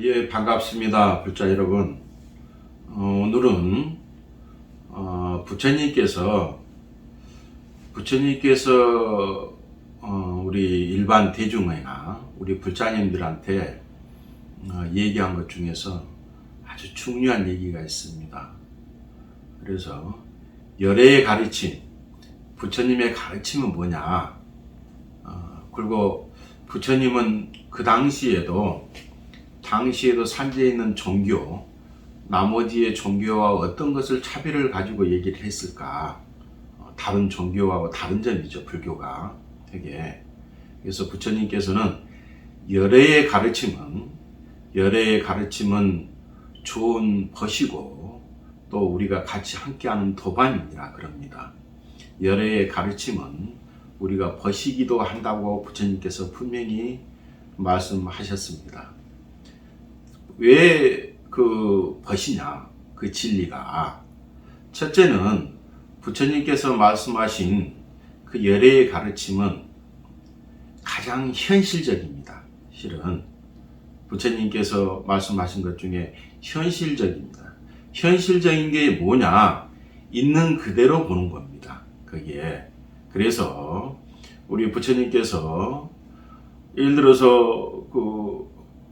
예, 반갑습니다. 불자 여러분. 어, 오늘은 어, 부처님께서 부처님께서 어, 우리 일반 대중이나 우리 불자님들한테 어, 얘기한 것 중에서 아주 중요한 얘기가 있습니다. 그래서 열애의 가르침, 부처님의 가르침은 뭐냐? 어, 그리고 부처님은 그 당시에도 당시에도 산재에 있는 종교, 나머지의 종교와 어떤 것을 차별을 가지고 얘기를 했을까? 어, 다른 종교와 다른 점이죠, 불교가 되게. 그래서 부처님께서는 열애의 가르침은, 열애의 가르침은 좋은 벗이고 또 우리가 같이 함께하는 도반이라 그럽니다. 열애의 가르침은 우리가 벗이기도 한다고 부처님께서 분명히 말씀하셨습니다. 왜 그 벗이냐? 그 진리가. 첫째는 부처님께서 말씀하신 그 열애의 가르침은 가장 현실적입니다. 실은. 부처님께서 말씀하신 것 중에 현실적입니다. 현실적인 게 뭐냐? 있는 그대로 보는 겁니다. 거기에. 그래서 우리 부처님께서 예를 들어서 그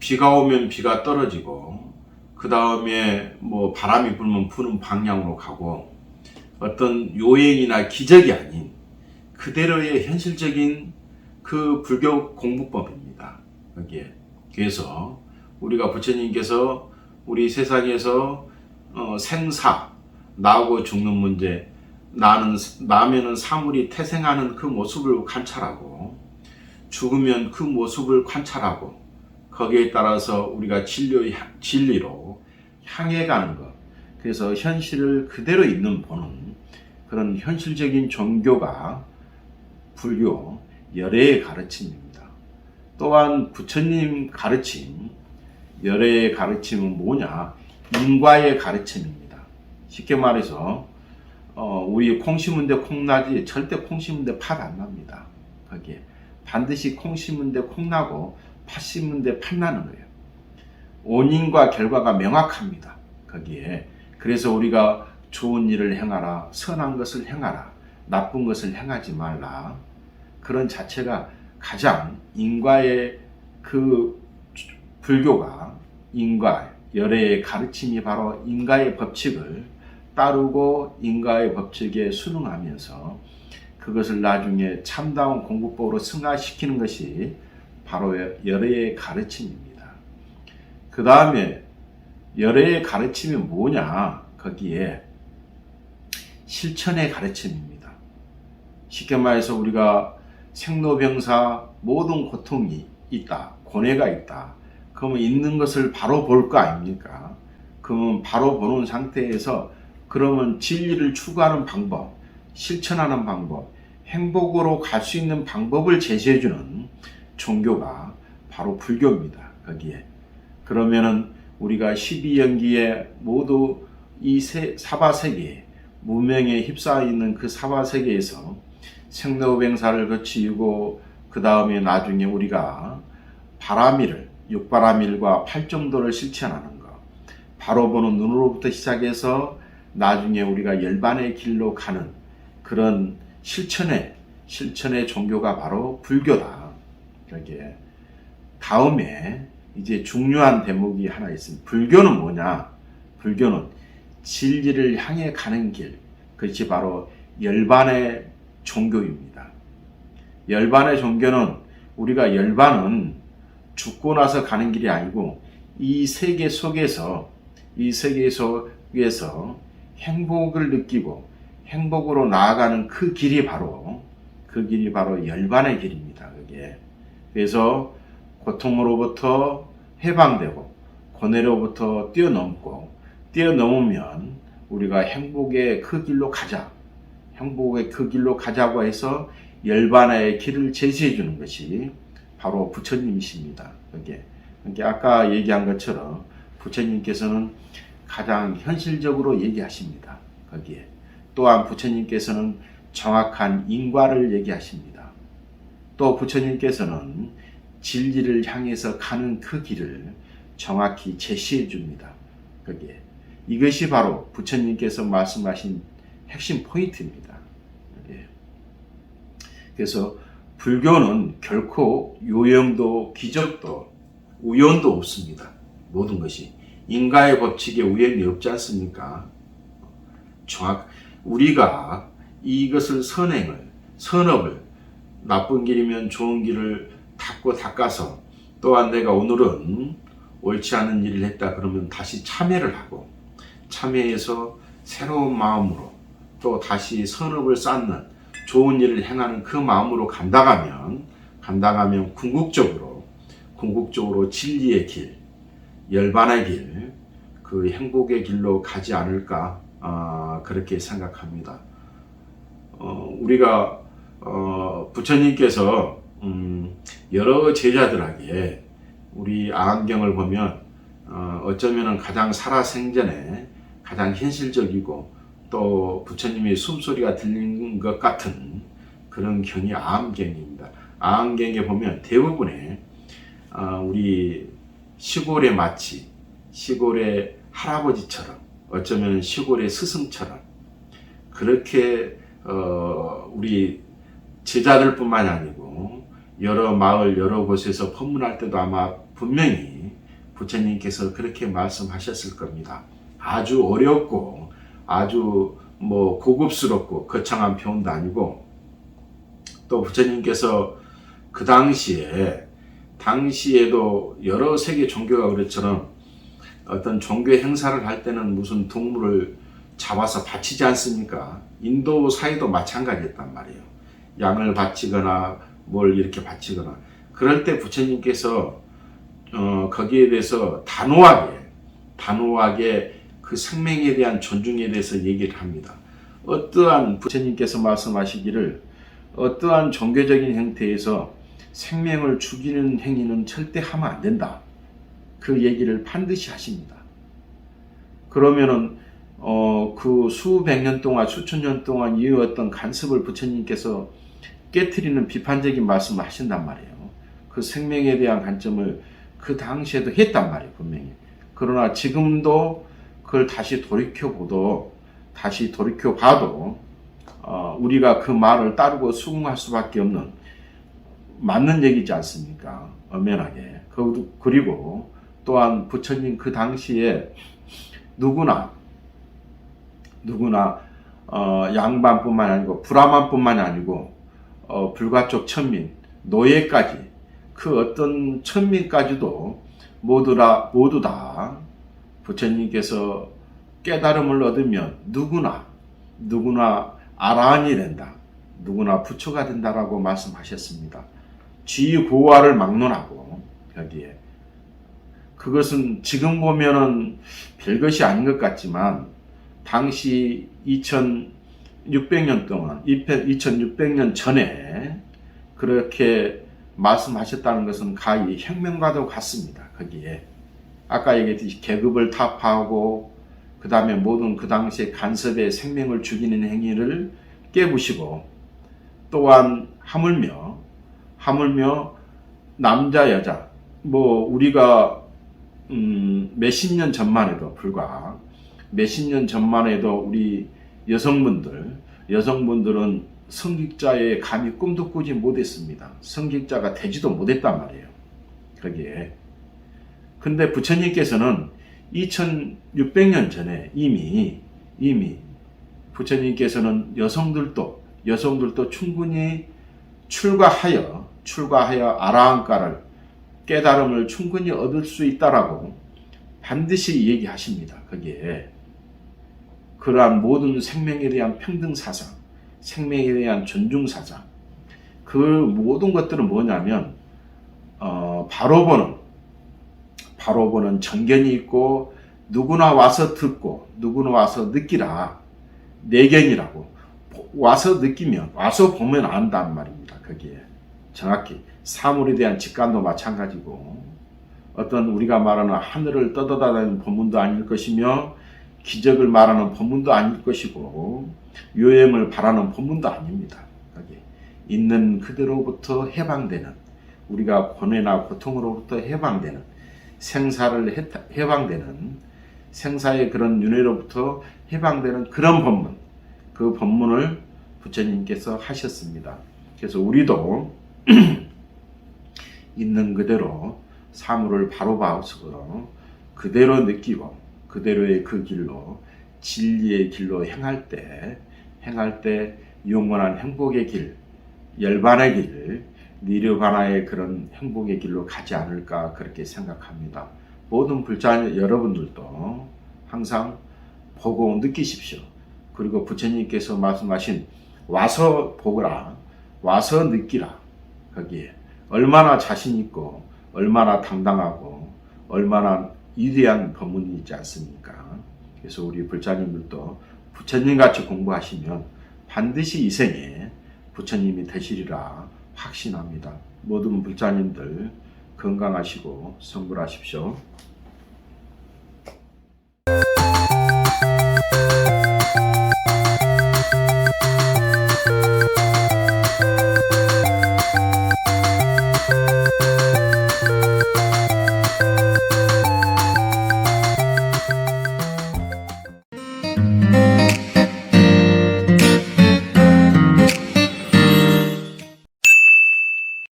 비가 오면 비가 떨어지고 그 다음에 뭐 바람이 불면 부는 방향으로 가고 어떤 요행이나 기적이 아닌 그대로의 현실적인 그 불교 공부법입니다. 여기에. 그래서 우리가 부처님께서 우리 세상에서 어, 생사, 나고 죽는 문제, 나는, 나면은 사물이 태생하는 그 모습을 관찰하고, 죽으면 그 모습을 관찰하고, 거기에 따라서 우리가 진료, 진리로 향해 가는 것. 그래서 현실을 그대로 있는 보는 그런 현실적인 종교가 불교 열애의 가르침입니다. 또한 부처님 가르침, 열애의 가르침은 뭐냐? 인과의 가르침입니다. 쉽게 말해서 어, 우리 콩 심은 데 콩 나지 절대 콩 심은 데 팥 안 납니다. 거기에 반드시 콩 심은 데 콩 나고 팥 심은 데 팥나는 거예요. 원인과 결과가 명확합니다. 거기에 그래서 우리가 좋은 일을 행하라, 선한 것을 행하라, 나쁜 것을 행하지 말라. 그런 자체가 가장 인과의 그 불교가 인과 열애의 가르침이 바로 인과의 법칙을 따르고 인과의 법칙에 순응하면서 그것을 나중에 참다운 공부법으로 승화시키는 것이 바로 열애의 가르침입니다. 그 다음에 열애의 가르침이 뭐냐? 거기에 실천의 가르침입니다. 쉽게 말해서 우리가 생로병사 모든 고통이 있다. 고뇌가 있다. 그러면 있는 것을 바로 볼 거 아닙니까? 그러면 바로 보는 상태에서 그러면 진리를 추구하는 방법, 실천하는 방법, 행복으로 갈 수 있는 방법을 제시해주는 종교가 바로 불교입니다. 거기에. 그러면은 우리가 12연기에 모두 이 세, 사바세계, 무명에 휩싸여 있는 그 사바세계에서 생로병사를 거치고 그 다음에 나중에 우리가 바라밀을 육바라밀과 팔정도를 실천하는 것 바로 보는 눈으로부터 시작해서 나중에 우리가 열반의 길로 가는 그런 실천의 실천의 종교가 바로 불교다. 여기에 다음에 이제 중요한 대목이 하나 있습니다. 불교는 뭐냐? 불교는 진리를 향해 가는 길. 그것이 바로 열반의 종교입니다. 열반의 종교는 우리가 열반은 죽고 나서 가는 길이 아니고 이 세계 속에서 이 세계 속에서 행복을 느끼고 행복으로 나아가는 그 길이 바로 그 길이 바로 열반의 길입니다. 그게 그래서 고통으로부터 해방되고 고뇌로부터 뛰어넘고 뛰어넘으면 우리가 행복의 그 길로 가자. 행복의 그 길로 가자고 해서 열반의 길을 제시해 주는 것이 바로 부처님이십니다. 그게 그러니까 아까 얘기한 것처럼 부처님께서는 가장 현실적으로 얘기하십니다. 거기에 또한 부처님께서는 정확한 인과를 얘기하십니다. 또 부처님께서는 진리를 향해서 가는 그 길을 정확히 제시해 줍니다. 거기에 이것이 바로 부처님께서 말씀하신 핵심 포인트입니다. 예. 그래서 불교는 결코 요령도 기적도 우연도 없습니다. 모든 것이 인가의 법칙에 우연이 없지 않습니까? 정확 우리가 이것을 선행을 선업을 나쁜 길이면 좋은 길을 닦고 닦아서 또한 내가 오늘은 옳지 않은 일을 했다 그러면 다시 참회를 하고 참회해서 새로운 마음으로 또 다시 선업을 쌓는 좋은 일을 행하는 그 마음으로 간다가면 간다가면 궁극적으로 궁극적으로 진리의 길, 열반의 길, 그 행복의 길로 가지 않을까 아, 그렇게 생각합니다. 어, 우리가 어, 부처님께서 음, 여러 제자들에게 우리 아한경을 보면 어, 어쩌면 가장 살아생전에 가장 현실적이고 또 부처님의 숨소리가 들리는 것 같은 그런 경이 아함경입니다. 아함경에 보면 대부분의 어, 우리 시골의 마치 시골의 할아버지처럼 어쩌면 시골의 스승처럼 그렇게 어, 우리 제자들뿐만이 아니고 여러 마을 여러 곳에서 법문할 때도 아마 분명히 부처님께서 그렇게 말씀하셨을 겁니다. 아주 어렵고 아주 뭐 고급스럽고 거창한 표현도 아니고 또 부처님께서 그 당시에 당시에도 여러 세계 종교가 그랬처럼 어떤 종교 행사를 할 때는 무슨 동물을 잡아서 바치지 않습니까? 인도 사이도 마찬가지였단 말이에요. 양을 바치거나 뭘 이렇게 바치거나 그럴 때 부처님께서 어, 거기에 대해서 단호하게 단호하게 그 생명에 대한 존중에 대해서 얘기를 합니다. 어떠한 부처님께서 말씀하시기를 어떠한 종교적인 형태에서 생명을 죽이는 행위는 절대 하면 안 된다. 그 얘기를 반드시 하십니다. 그러면은 어, 그 수백 년 동안 수천 년 동안 이어왔던 간섭을 부처님께서 깨트리는 비판적인 말씀을 하신단 말이에요. 그 생명에 대한 관점을 그 당시에도 했단 말이에요, 분명히. 그러나 지금도 그걸 다시 돌이켜보도, 다시 돌이켜봐도, 어, 우리가 그 말을 따르고 수긍할 수밖에 없는 맞는 얘기지 않습니까? 엄연하게. 그- 그리고 또한 부처님 그 당시에 누구나, 누구나, 어, 양반뿐만 아니고, 브라만뿐만 아니고, 어, 불가촉 천민, 노예까지 그 어떤 천민까지도 모두 다 모두 다 부처님께서 깨달음을 얻으면 누구나 누구나 아라한이 된다. 누구나 부처가 된다라고 말씀하셨습니다. 쥐고화를 막론하고 여기에 그것은 지금 보면은 별것이 아닌 것 같지만 당시 2600년 동안 2600년 전에 그렇게 말씀하셨다는 것은 가히 혁명과도 같습니다. 거기에 아까 얘기했듯이 계급을 타파하고 그 다음에 모든 그 당시에 간섭의 생명을 죽이는 행위를 깨부시고 또한 하물며 하물며 남자 여자 뭐 우리가 음 몇십 년 전만 해도 불과 몇십 년 전만 해도 우리 여성분들 여성분들은 성직자의 감히 꿈도 꾸지 못했습니다. 성직자가 되지도 못했단 말이에요. 거기에. 근데 부처님께서는 2600년 전에 이미 이미 부처님께서는 여성들도 여성들도 충분히 출가하여 출가하여 아라한가를 깨달음을 충분히 얻을 수 있다라고 반드시 얘기하십니다. 거기에 그러한 모든 생명에 대한 평등 사상, 생명에 대한 존중 사상, 그 모든 것들은 뭐냐면 어, 바로 보는 바로 보는 정견이 있고 누구나 와서 듣고 누구나 와서 느끼라. 내견이라고. 와서 느끼면 와서 보면 안단 말입니다. 거기에. 정확히 사물에 대한 직관도 마찬가지고. 어떤 우리가 말하는 하늘을 떠돌아다니는 법문도 아닐 것이며 기적을 말하는 법문도 아닐 것이고 요행을 바라는 법문도 아닙니다. 있는 그대로부터 해방되는 우리가 고뇌나 고통으로부터 해방되는 생사를 해- 해방되는 생사의 그런 윤회로부터 해방되는 그런 법문 그 법문을 부처님께서 하셨습니다. 그래서 우리도 있는 그대로 사물을 바로 봐서 그대로 느끼고 그대로의 그 길로 진리의 길로 행할 때 행할 때 영원한 행복의 길, 열반의 길, 니르바나의 그런 행복의 길로 가지 않을까 그렇게 생각합니다. 모든 불자 여러분들도 항상 보고 느끼십시오. 그리고 부처님께서 말씀하신 와서 보거라, 와서 느끼라. 거기에 얼마나 자신 있고 얼마나 당당하고 얼마나 위대한 법문이지 않습니까? 그래서 우리 불자님들도 부처님 같이 공부하시면 반드시 이 생에 부처님이 되시리라 확신합니다. 모든 불자님들 건강하시고 성불하십시오.